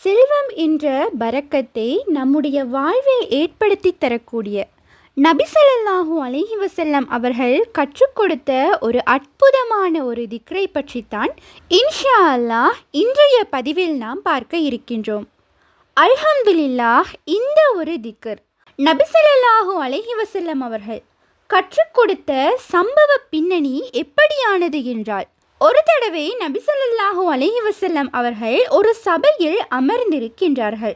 செல்வம் என்ற பரக்கத்தை நம்முடைய வாழ்வில் ஏற்படுத்தி தரக்கூடிய நபிசல்லாஹூ அலஹி வசல்லம் அவர்கள் கற்றுக் கொடுத்த ஒரு அற்புதமான ஒரு திக்ரை பற்றித்தான் இன்ஷா அல்லாஹ் இன்றைய பதிவில் நாம் பார்க்க இருக்கின்றோம். அல்ஹம்துலில்லாஹ் இந்த ஒரு திக்கர் நபிசல்லாஹூ அலஹி வசல்லம் அவர்கள் கற்றுக் கொடுத்த சம்பவ பின்னணி எப்படியானது என்றால் ஒரு தடவை நபிசல்லாஹூ அலஹி வசல்லம் அவர்கள் ஒரு சபையில் அமர்ந்திருக்கின்றார்கள்.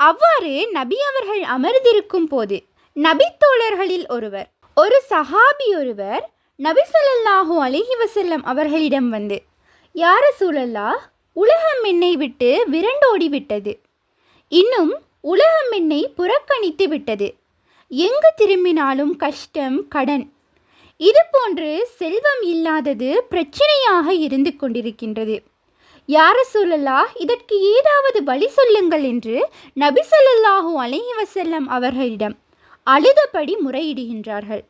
அவ்வாறு நபி அவர்கள் அமர்ந்திருக்கும் போது நபித்தோழர்களில் ஒருவர் ஒரு சஹாபி ஒருவர் நபிசல்லாஹூ அலஹி வசல்லம் அவர்களிடம் வந்து யார சூழல்லா உலகம் என்னை விட்டு விரண்டோடி விட்டது. இன்னும் உலகம் என்னை புறக்கணித்து விட்டது. எங்கு திரும்பினாலும் கஷ்டம் கடன் இது போன்று செல்வம் இல்லாதது பிரச்சனையாக இருந்து கொண்டிருக்கின்றது. யார சொல்லலா? இதற்கு ஏதாவது வழி சொல்லுங்கள் என்று நபி சொல்லாஹூ அலைஹி வசல்லம் அவர்களிடம் அழுதபடி முறையிடுகின்றார்கள்.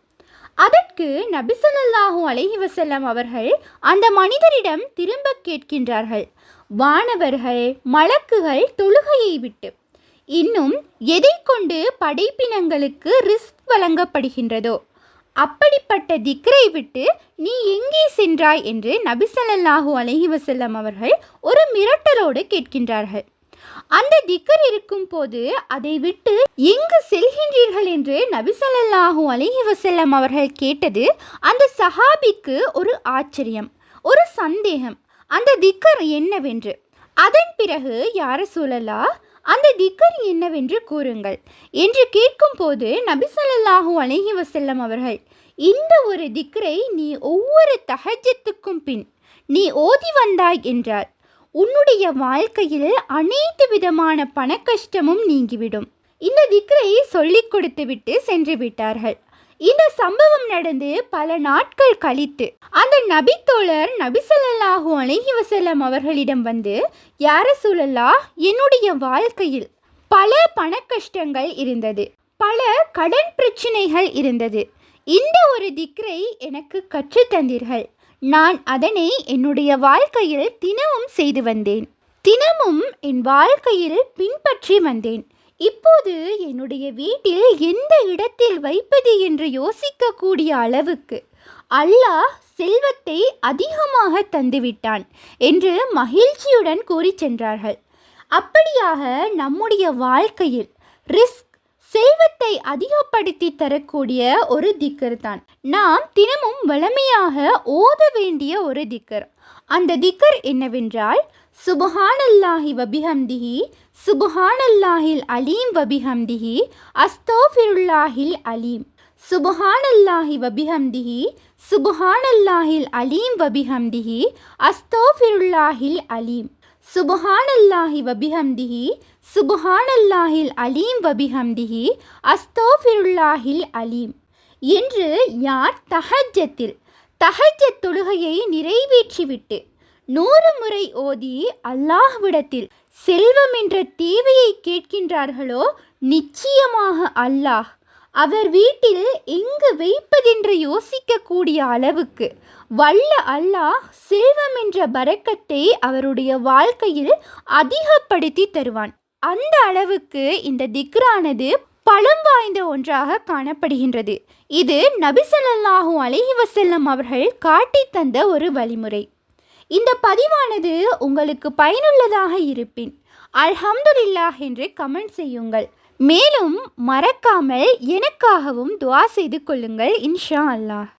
அதற்கு நபி சொல்லாஹூ அலைஹி வசல்லம் அவர்கள் அந்த மனிதரிடம் திரும்ப கேட்கின்றார்கள். வானவர்கள் மலக்குகள் தொழுகையை விட்டு இன்னும் எதை கொண்டு படைப்பினங்களுக்கு ரிஸ்க் வழங்கப்படுகின்றதோ? அப்படிப்பட்ட திக்ரை விட்டு நீ எங்கே சென்றாய் என்று நபிசல்லாஹு அலஹி வசல்லம் அவர்கள் ஒரு மிரட்டலோடு கேட்கின்றார்கள். அந்த திக்கர் இருக்கும் போது அதை விட்டு எங்கு செல்கின்றீர்கள் என்று நபிசல்லாஹு அலஹி வசல்லம் அவர்கள் கேட்டது அந்த சஹாபிக்கு ஒரு ஆச்சரியம் ஒரு சந்தேகம். அந்த திக்கர் என்னவென்று? அதன் பிறகு யார சூழலா அந்த திக்கர் என்னவென்று கூறுங்கள். என்று கேட்கும்போது நபிசல்லாஹூ அலஹி வசல்லம் அவர்கள் இந்த ஒரு திக்ரை நீ ஒவ்வொரு தகஜத்துக்கும் பின் நீ ஓதி வந்தாய் என்றார். உன்னுடைய வாழ்க்கையில் அனைத்து விதமான பணக்கஷ்டமும் நீங்கிவிடும். இந்த திக்ரை சொல்லிக் கொடுத்து விட்டு சென்று விட்டார்கள். இந்த சம்பவம் நடந்து பல நாட்கள் கழித்து அந்த நபித்தோழர் நபிசல்லாஹு அலஹி வசல்லம் அவர்களிடம் வந்து யார சூழல்லா என்னுடைய வாழ்க்கையில் பல பண கஷ்டங்கள் இருந்தது பல கடன் பிரச்சனைகள் இருந்தது. இந்த ஒரு திக்ரை எனக்கு கற்றுத்தந்தீர்கள் நான் அதனை என்னுடைய வாழ்க்கையில் தினமும் செய்து வந்தேன். தினமும் என் வாழ்க்கையில் பின்பற்றி வந்தேன். இப்போது என்னுடைய வீட்டில் எந்த இடத்தில் வைப்பது என்று யோசிக்கக்கூடிய அளவுக்கு அல்லாஹ் செல்வத்தை அதிகமாக தந்துவிட்டான் என்று மகிழ்ச்சியுடன் கூறி சென்றார்கள். அப்படியாக நம்முடைய வாழ்க்கையில் ரிஸ்க் செல்வத்தை அதிகப்படுத்தி தரக்கூடிய ஒரு திக்கர் தான். நாம் தினமும் வளமையாக ஓத வேண்டிய ஒரு திக்கர். அந்த திக்கர் என்னவென்றால் சுபஹானல்லாஹி வபிஹம்திஹி சுபஹானல்லாஹில் அலீம் வபிஹம்திஹி அஸ்தோஃபிருல்லாஹில் அலீம் சுபஹானல்லாஹி வபிஹம்திஹி சுபஹானல்லாஹில் அலீம் வபிஹம்திஹி அஸ்தோஃபிருல்லாஹில் அலீம் சுபஹானல்லாஹி வபிஹம்திஹி சுபஹானல்லாஹில் அலீம் வபிஹம்திஹி அஸ்தோஃபிருல்லாஹில் அலீம் என்று யார் தஹஜத்தில் தஹஜத் தொழுகையை நிறைவேற்றிவிட்டு நூறு முறை ஓதி அல்லாஹ்விடத்தில் செல்வம் என்ற தேவையை கேட்கின்றார்களோ நிச்சயமாக அல்லாஹ் அவர் வீட்டில் எங்கு வைப்பதென்று யோசிக்கக்கூடிய அளவுக்கு வல்ல அல்லாஹ் செல்வம் என்ற பறக்கத்தை அவருடைய வாழ்க்கையில் அதிகப்படுத்தி தருவான். அந்த அளவுக்கு இந்த திக்ரானது பலம் வாய்ந்த ஒன்றாக காணப்படுகின்றது. இது நபிசல்லாஹூ அலஹி வசல்லம் அவர்கள் காட்டி தந்த ஒரு வழிமுறை. இந்த பதிவானது உங்களுக்கு பயனுள்ளதாக இருப்பின். அல்ஹம்துலில்லாஹ் என்று கமெண்ட் செய்யுங்கள். மேலும் மறக்காமல் எனக்காகவும் துவா செய்து கொள்ளுங்கள் இன்ஷா அல்லாஹ்.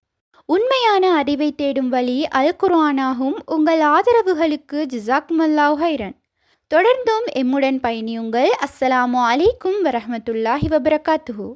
உண்மையான அறிவை தேடும் வழி அல் குர்ஆனாகும் உங்கள் ஆதரவுகளுக்கு ஜிசாக்மல்லாஹ் ஹைரன். தொடர்ந்தும் எம்முடன் பயணியுங்கள். அஸ்ஸலாமு அலைக்கும் வரஹமத்துல்லாஹி வபரகாத்துஹூ.